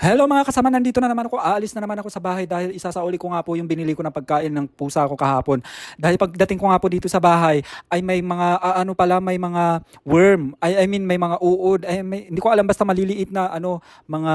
Hello mga kasama, nandito na naman ako. Aalis na naman ako sa bahay dahil isasauli ko nga po yung binili ko na pagkain ng pusa ko kahapon. Dahil pagdating ko nga po dito sa bahay, ay may mga, ah, ano pala, may mga worm. I, I mean, may mga uod. Ay, may, hindi ko alam, basta maliliit na, ano, mga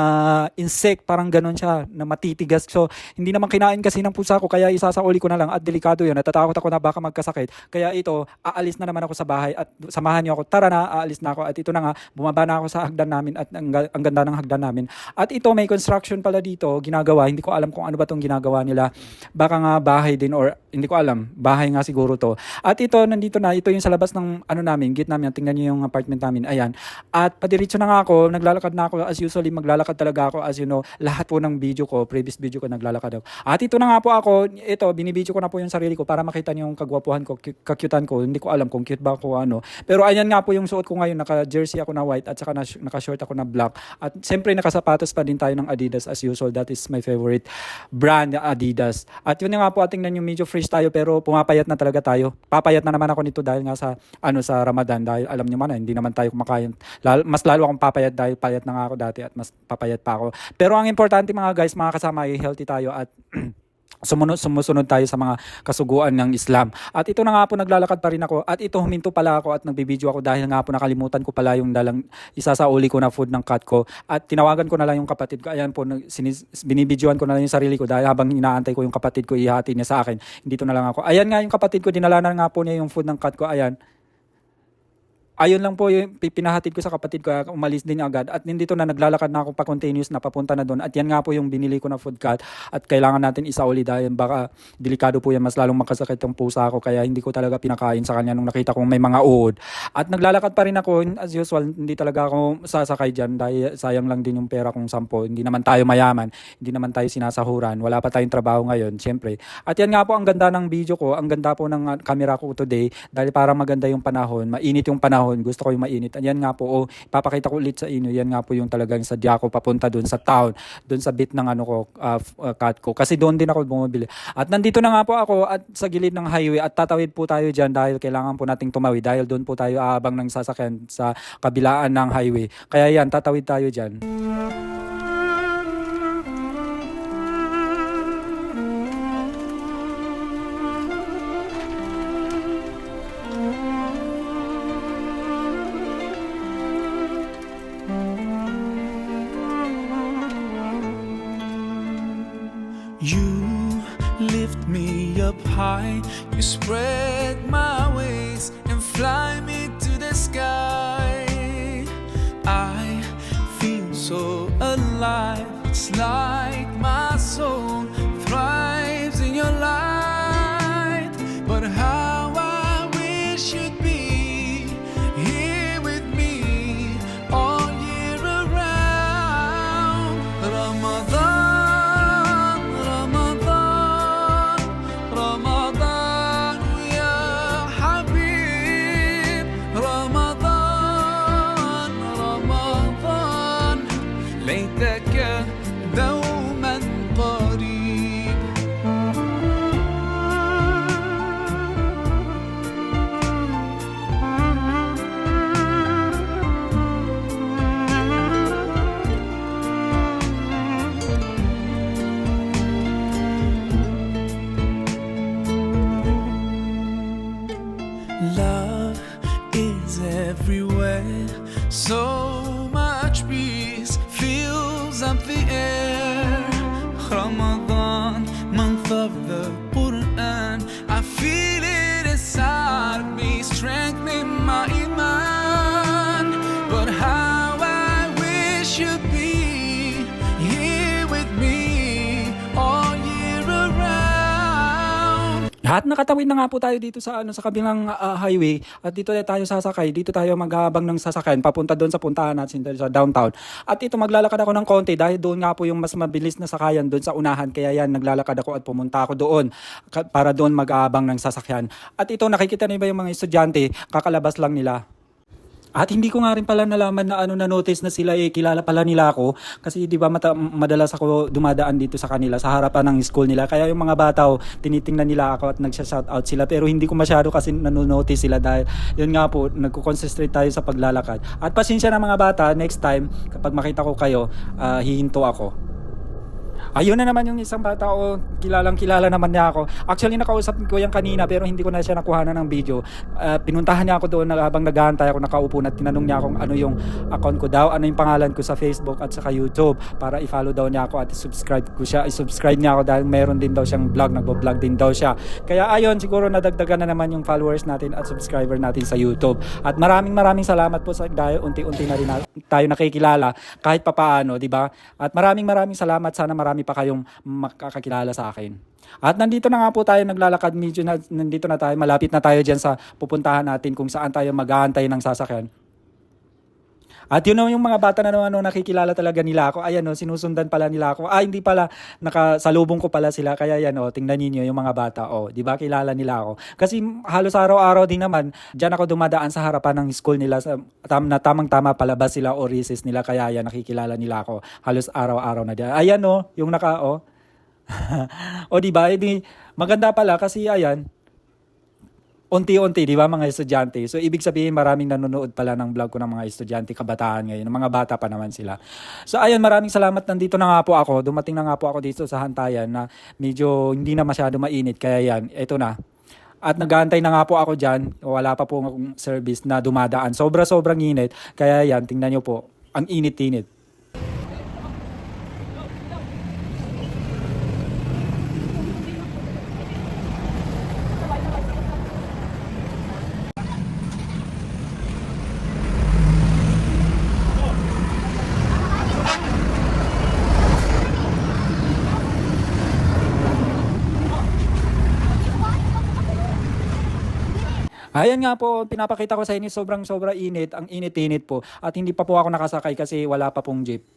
insect, parang ganon siya, na matitigas. So, hindi naman kinain kasi ng pusa ko, kaya isasauli ko na lang. At delikado yun. Natatakot ako na baka magkasakit. Kaya ito, aalis na naman ako sa bahay at samahan niyo ako. Tara na, aalis na ako. At ito na nga, bumaba na ako sa hagdan namin at ang, ang ganda ng hagdan namin. At ito, may construction pala dito, ginagawa. Hindi ko alam kung ano ba tong ginagawa nila. Baka nga bahay din or hindi ko alam. Bahay nga siguro to. At ito, nandito na. Ito yung sa labas ng ano namin, gate namin. Tingnan niyo yung apartment namin. Ayan. At padiretso na nga ako. Naglalakad na ako. As usually, maglalakad talaga ako. As you know, lahat po ng video ko, previous video ko, naglalakad ako. At ito na nga po ako. Ito, binibideo ko na po yung sarili ko para makita niyo yung kagwapuhan ko, kakyutan ko. Hindi ko alam kung cute ba ako ano. Pero ayan nga po yung suot ko ngayon. Naka-jersey ako na white at saka na, naka-short ako na black. At siyempre, nakasapatos pa din tayo ng Adidas as usual. That is my favorite brand, Adidas. At yun nga po, ating na yung medyo fresh tayo pero pumapayat na talaga tayo. Papayat na naman ako nito dahil nga sa ano sa Ramadan dahil alam niyo man na, hindi naman tayo kumakain. Lalo, mas lalo akong papayat dahil payat na nga ako dati at mas papayat pa ako. Pero ang importante mga guys, mga kasama ay healthy tayo at sumunod, sumusunod tayo sa mga kasuguan ng Islam. At ito na nga po naglalakad pa rin ako at ito huminto pala ako at nagbibideo ako dahil nga po nakalimutan ko pala yung dalang isa sa uli ko na food ng cat ko at tinawagan ko na lang yung kapatid ko. Ayan po, sinis, binibidyoan ko na lang yung sarili ko dahil habang inaantay ko yung kapatid ko ihati niya sa akin. Dito na lang ako. Ayan nga yung kapatid ko, dinala na nga po niya yung food ng cat ko. Ayan. Ayun lang po yung pi- pinahatid ko sa kapatid ko, kaya umalis din agad. At nandito na naglalakad na ako pa continuous na papunta na doon. At yan nga po yung binili ko na food cart. At kailangan natin isauli dahil baka delikado po yan. Mas lalong makasakit yung pusa ko. Kaya hindi ko talaga pinakain sa kanya nung nakita kong may mga uod. At naglalakad pa rin ako. As usual, hindi talaga ako sasakay dyan dahil sayang lang din yung pera kong sampo. Hindi naman tayo mayaman. Hindi naman tayo sinasahuran. Wala pa tayong trabaho ngayon, siyempre. At yan nga po ang ganda ng video ko. Ang ganda po ng uh, camera ko today dahil para maganda yung panahon. Mainit yung panahon. Gusto ko yung mainit. Yan nga po, oh, papakita ko ulit sa inyo. Yan nga po yung talagang sadya ko papunta doon sa town. Doon sa bit ng ano ko, uh, uh, ko. Kasi doon din ako bumibili. At nandito na nga po ako at sa gilid ng highway at tatawid po tayo dyan dahil kailangan po nating tumawid dahil doon po tayo aabang ng sasakyan sa kabilaan ng highway. Kaya yan, tatawid tayo dyan. You you spread Lahat nakatawid na nga po tayo dito sa ano sa kabilang ah, highway at dito na tayo sasakay. Dito tayo maghabang ng sasakyan papunta doon sa puntahan natin sa downtown. At ito maglalakad ako ng konti dahil doon nga po yung mas mabilis na sakayan doon sa unahan. Kaya yan naglalakad ako at pumunta ako doon para doon mag-aabang ng sasakyan. At ito nakikita niyo ba yung mga estudyante kakalabas lang nila At hindi ko nga rin pala nalaman na ano na notice na sila eh kilala pala nila ako kasi 'di ba madalas ako dumadaan dito sa kanila sa harapan ng school nila kaya yung mga bata oh, tinitingnan nila ako at nagsha-shout out sila pero hindi ko masyado kasi nanonotice sila dahil yun nga po nagko-concentrate tayo sa paglalakad. At pasensya na mga bata next time kapag makita ko kayo ah, hihinto ako. Ayun na naman yung isang bata o kilalang kilala naman niya ako. Actually nakausap ko yan kanina pero hindi ko na siya nakuha na ng video. Ah, pinuntahan niya ako doon habang naghahantay ako nakaupo na tinanong niya kung ano yung account ko daw, ano yung pangalan ko sa Facebook at saka YouTube para i-follow daw niya ako at subscribe ko siya. I-subscribe niya ako dahil meron din daw siyang vlog, nagbo-vlog din daw siya. Kaya ayun, siguro nadagdagan na naman yung followers natin at subscriber natin sa YouTube. At maraming maraming salamat po sa dahil unti-unti na rin tayo nakikilala kahit papaano, di ba? At maraming maraming salamat. Sana marami pa kayong makakakilala sa akin. At nandito na nga po tayo naglalakad, medyo na, nandito na tayo, malapit na tayo dyan sa pupuntahan natin kung saan tayo mag-aantay ng sasakyan. At yun know, yung mga bata na naman no, nakikilala talaga nila ako. Ayan no, sinusundan pala nila ako. Ah, hindi pala nakasalubong ko pala sila. Kaya yan oh, tingnan niyo yung mga bata. Oh, 'di ba kilala nila ako. Kasi halos araw-araw din naman diyan ako dumadaan sa harapan ng school nila sa tam, na tamang-tama palabas sila o recess nila kaya yan nakikilala nila ako. Halos araw-araw na diyan. Ayan no, yung naka oh. o di ba? Edi maganda pala kasi ayan, unti-unti, di ba, mga estudyante. So, ibig sabihin, maraming nanonood pala ng vlog ko ng mga estudyante, kabataan ngayon. Mga bata pa naman sila. So, ayun, maraming salamat. Nandito na nga po ako. Dumating na nga po ako dito sa Hantayan na medyo hindi na masyado mainit. Kaya yan, ito na. At nag-aantay na nga po ako dyan. Wala pa po akong service na dumadaan. Sobra-sobrang init. Kaya yan, tingnan nyo po. Ang init-init. Ayan nga po, pinapakita ko sa inyo, sobrang sobra init, ang init-init po. At hindi pa po ako nakasakay kasi wala pa pong jeep.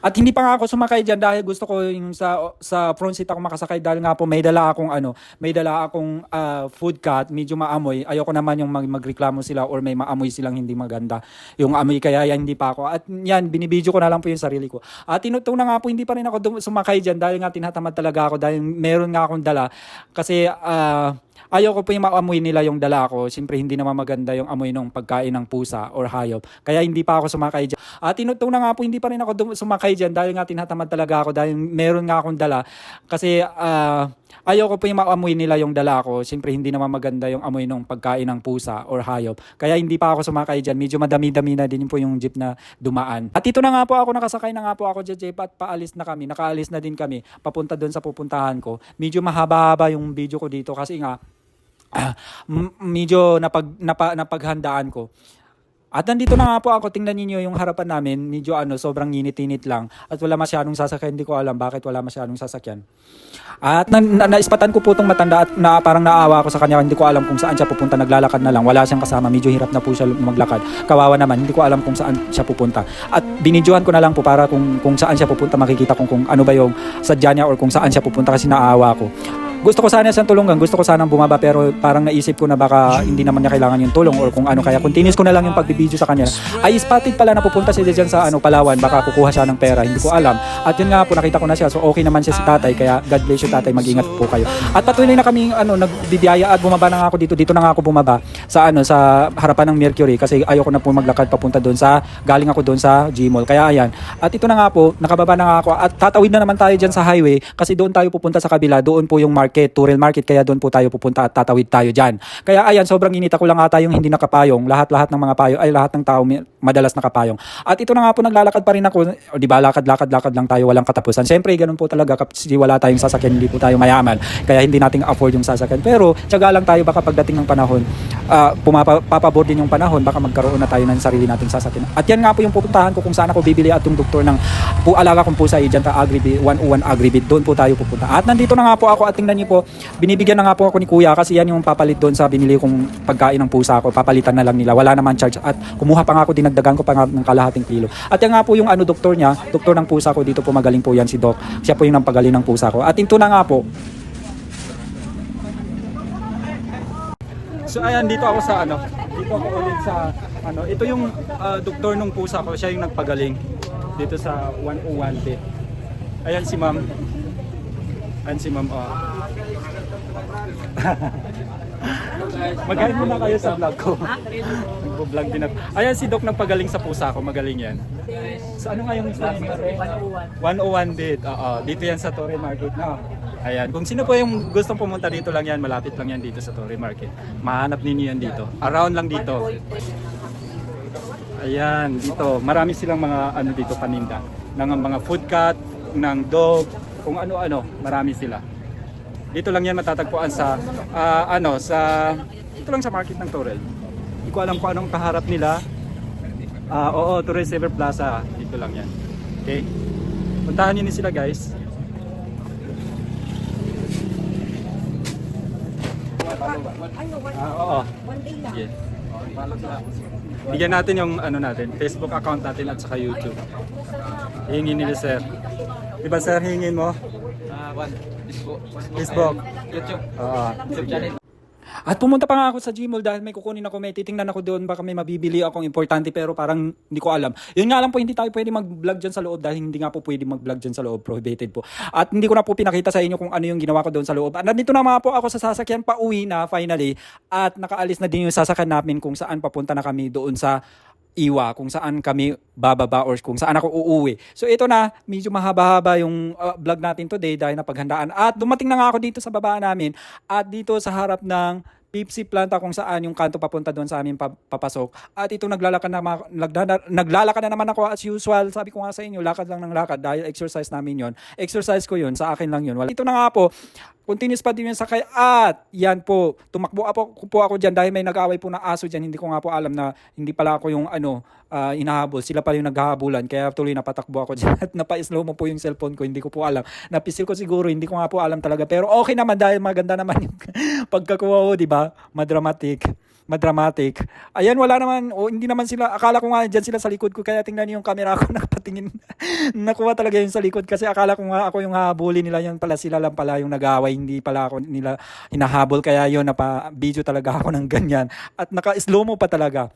At hindi pa nga ako sumakay diyan dahil gusto ko yung sa sa front seat ako makasakay dahil nga po may dala akong ano, may dala akong ah, food cat, medyo maamoy. Ayoko naman yung mag- magreklamo sila or may maamoy silang hindi maganda. Yung amoy kaya yan hindi pa ako. At yan binibidyo ko na lang po yung sarili ko. At tinutong nga po hindi pa rin ako sumakay diyan dahil nga tinatamad talaga ako dahil meron nga akong dala kasi ah Ayaw ko po yung maamoy nila yung dala ko. Siyempre, hindi naman maganda yung amoy ng pagkain ng pusa or hayop. Kaya hindi pa ako sumakay dyan. At tinutong nga po, hindi pa rin ako sumakay dyan dahil nga tinatamad talaga ako dahil meron nga akong dala. Kasi ah, ayaw ko po yung maamoy nila yung dala ko. Siyempre, hindi naman maganda yung amoy ng pagkain ng pusa or hayop. Kaya hindi pa ako sumakay dyan. Medyo madami-dami na din po yung jeep na dumaan. At ito na nga po ako, nakasakay na nga po ako dyan, jeep, at paalis na kami. Nakaalis na din kami. Papunta doon sa pupuntahan ko. Medyo mahaba-haba yung video ko dito kasi nga, m- medyo napag, napa, napaghandaan ko. At nandito na nga po ako, tingnan niyo yung harapan namin, medyo ano, sobrang init-init lang. At wala masyadong sasakyan, hindi ko alam bakit wala masyadong sasakyan. At na, na, naispatan ko po itong matanda at na, parang naawa ako sa kanya, hindi ko alam kung saan siya pupunta, naglalakad na lang, wala siyang kasama, medyo hirap na po siya maglakad. Kawawa naman, hindi ko alam kung saan siya pupunta. At binidyohan ko na lang po para kung, kung saan siya pupunta, makikita kung, kung ano ba yung sadya niya or kung saan siya pupunta kasi naawa ko gusto ko sana siyang tulungan, gusto ko sanang bumaba pero parang naisip ko na baka hindi naman niya kailangan yung tulong or kung ano kaya continuous ko na lang yung pagbibideo sa kanya. Ay spotted pala na pupunta siya dyan sa ano Palawan, baka kukuha siya ng pera, hindi ko alam. At yun nga po nakita ko na siya. So okay naman siya si tatay kaya God bless you tatay, mag-ingat po kayo. At patuloy na kami ano nagbibiyaya at bumaba na nga ako dito. Dito na nga ako bumaba sa ano sa harapan ng Mercury kasi ayoko na po maglakad papunta doon sa galing ako doon sa Gmall. Kaya ayan. At ito na nga po, nakababa na nga ako at tatawid na naman tayo dyan sa highway kasi doon tayo pupunta sa kabila. Doon po yung market, Turel Market kaya doon po tayo pupunta at tatawid tayo dyan. Kaya ayan, sobrang init ako lang ata yung hindi nakapayong. Lahat-lahat ng mga payo ay lahat ng tao madalas nakapayong. At ito na nga po naglalakad pa rin ako. Di ba lakad-lakad-lakad lang tayo walang katapusan. Siyempre, ganun po talaga kasi wala tayong sasakyan, hindi po tayo mayaman. Kaya hindi natin afford yung sasakyan. Pero tiyaga lang tayo baka pagdating ng panahon, ah pumapa, papabor din yung panahon, baka magkaroon na tayo ng sarili nating sasakyan. At yan nga po yung pupuntahan ko kung saan ako bibili at yung doktor ng pu alaga kong pusa agent Agribit 101 Agribit. Doon po tayo pupunta. At nandito na nga po ako at tingnan niyo po, binibigyan na nga po ako ni Kuya kasi yan yung papalit doon sa binili kong pagkain ng pusa ko. Papalitan na lang nila. Wala naman charge at kumuha pa nga ako dinagdagan ko pa nga ng kalahating kilo. At yan nga po yung ano doktor niya, doktor ng pusa ko dito po magaling po yan si Doc. Siya po yung nampagaling ng pusa ko. At ito na nga po, So ayan, dito ako sa ano, dito ako ulit sa ano, ito yung ah, doktor nung pusa ko, siya yung nagpagaling dito sa 101 bit. Ayan si ma'am. Ayan si ma'am. Oh. Mag-hi muna kayo sa vlog ko. Nagbo-vlog din ako. Ayan si Doc nagpagaling sa pusa ko, magaling yan. So ano nga yung isa niyo? 101 bit. Oo, dito yan sa Torre Market na. Ayan, kung sino po yung gustong pumunta dito lang yan, malapit lang yan dito sa Torre Market. Mahanap ninyo yan dito. Around lang dito. Ayan, dito. Marami silang mga ano dito paninda. Ng mga food cat, ng dog, kung ano-ano, marami sila. Dito lang yan matatagpuan sa ah, ano sa dito lang sa market ng Torre. Hindi ko alam kung anong kaharap nila. Ah, oo, Torre Silver Plaza. Dito lang yan. Okay? Puntahan niyo ni sila guys. Ah, oo. Sige. Bigyan natin yung ano natin, Facebook account natin at saka YouTube. Hingin nila sir. Di ba sir, hingin mo? Ah, one. Facebook. Facebook. YouTube. Oo. YouTube channel. At pumunta pa nga ako sa Gmall dahil may kukunin ako, may titingnan ako doon, baka may mabibili akong importante pero parang hindi ko alam. Yun nga lang po, hindi tayo pwede mag-vlog dyan sa loob dahil hindi nga po pwede mag-vlog dyan sa loob, prohibited po. At hindi ko na po pinakita sa inyo kung ano yung ginawa ko doon sa loob. At nandito na mga po ako sa sasakyan pa uwi na finally at nakaalis na din yung sasakyan namin kung saan papunta na kami doon sa iwa kung saan kami bababa or kung saan ako uuwi. So ito na, medyo mahaba-haba yung uh, vlog natin today dahil napaghandaan. At dumating na nga ako dito sa baba namin at dito sa harap ng Pepsi planta kung saan yung kanto papunta doon sa amin pa- papasok. At ito naglalakad na, nagla- naglalakad na naman ako as usual. Sabi ko nga sa inyo, lakad lang ng lakad dahil exercise namin yon. Exercise ko yun, sa akin lang yun. Wala. Ito na nga po, continuous pa din yung sakay at yan po, tumakbo ako, po ako dyan dahil may nag-away po na aso dyan. Hindi ko nga po alam na hindi pala ako yung ano, ah, inahabol. Sila pala yung naghahabulan. Kaya tuloy napatakbo ako dyan at napa-slow mo po yung cellphone ko. Hindi ko po alam. Napisil ko siguro, hindi ko nga po alam talaga. Pero okay naman dahil maganda naman yung pagkakuha ko, di ba? Madramatic madramatic. Ayan, wala naman, o hindi naman sila, akala ko nga dyan sila sa likod ko, kaya tingnan niyo yung camera ko, nakapatingin, nakuha talaga yun sa likod, kasi akala ko nga ako yung habulin nila, yun pala sila lang pala yung nag-away, hindi pala ako nila hinahabol, kaya yun, napa-video talaga ako ng ganyan, at naka-slow mo pa talaga.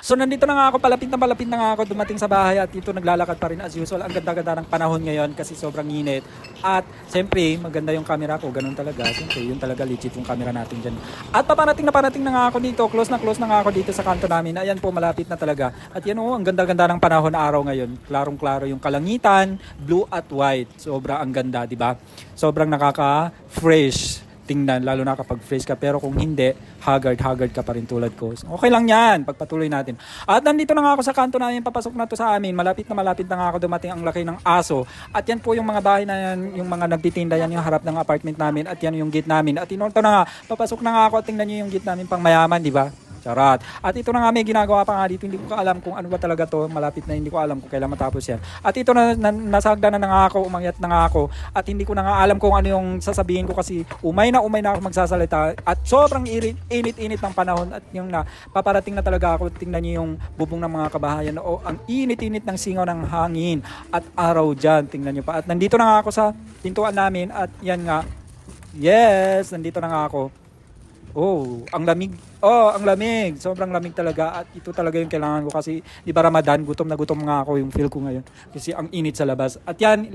So nandito na nga ako, palapit na palapit na nga ako dumating sa bahay at dito naglalakad pa rin as usual. Ang ganda-ganda ng panahon ngayon kasi sobrang init. At siyempre, maganda yung camera ko, ganun talaga. Siyempre, yun talaga legit yung camera natin dyan. At paparating na parating na nga ako dito, close na close na nga ako dito sa kanto namin. Ayan po, malapit na talaga. At yan oh, ang ganda-ganda ng panahon araw ngayon. Klarong-klaro yung kalangitan, blue at white. Sobra ang ganda, di ba? Sobrang nakaka-fresh tingnan, lalo na kapag fresh ka. Pero kung hindi, haggard, haggard ka pa rin tulad ko. So, okay lang yan, pagpatuloy natin. At nandito na nga ako sa kanto namin, papasok na to sa amin. Malapit na malapit na nga ako dumating ang laki ng aso. At yan po yung mga bahay na yan, yung mga nagtitinda yan, yung harap ng apartment namin. At yan yung gate namin. At inorto na nga, papasok na nga ako at tingnan nyo yung gate namin pang mayaman, di ba? Charot. At ito na nga may ginagawa pa nga dito. Hindi ko alam kung ano ba talaga to. Malapit na hindi ko alam kung kailan matapos yan. At ito na, na nasagda na nga ako, umangyat na nga ako. At hindi ko na nga alam kung ano yung sasabihin ko kasi umay na umay na ako magsasalita. At sobrang init-init ng panahon. At yung na, paparating na talaga ako. Tingnan niyo yung bubong ng mga kabahayan. O, ang init-init ng singaw ng hangin. At araw dyan. Tingnan niyo pa. At nandito na nga ako sa pintuan namin. At yan nga. Yes, nandito na nga ako. Oh, ang lamig. Oh, ang lamig. Sobrang lamig talaga at ito talaga yung kailangan ko kasi di ba Ramadan, gutom na gutom nga ako yung feel ko ngayon kasi ang init sa labas. At yan,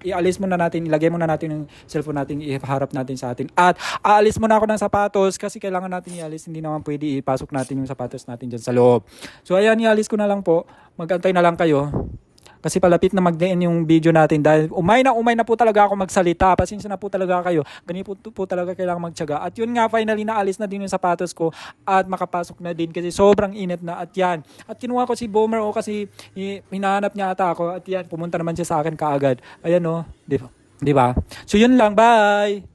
ialis muna natin, ilagay muna natin yung cellphone natin, iharap natin sa atin. At aalis muna ako ng sapatos kasi kailangan natin ialis, hindi naman pwede ipasok natin yung sapatos natin dyan sa loob. So ayan, ialis ko na lang po. Magantay na lang kayo. Kasi palapit na mag yung video natin dahil umay na umay na po talaga ako magsalita. Pasensya na po talaga kayo. Ganito po, po talaga kailangan magtyaga. At yun nga, finally naalis na din yung sapatos ko at makapasok na din kasi sobrang init na. At yan. At kinuha ko si Boomer o kasi eh, hinahanap niya ata ako. At yan, pumunta naman siya sa akin kaagad. Ayan o. Di ba? Di ba? So yun lang. Bye!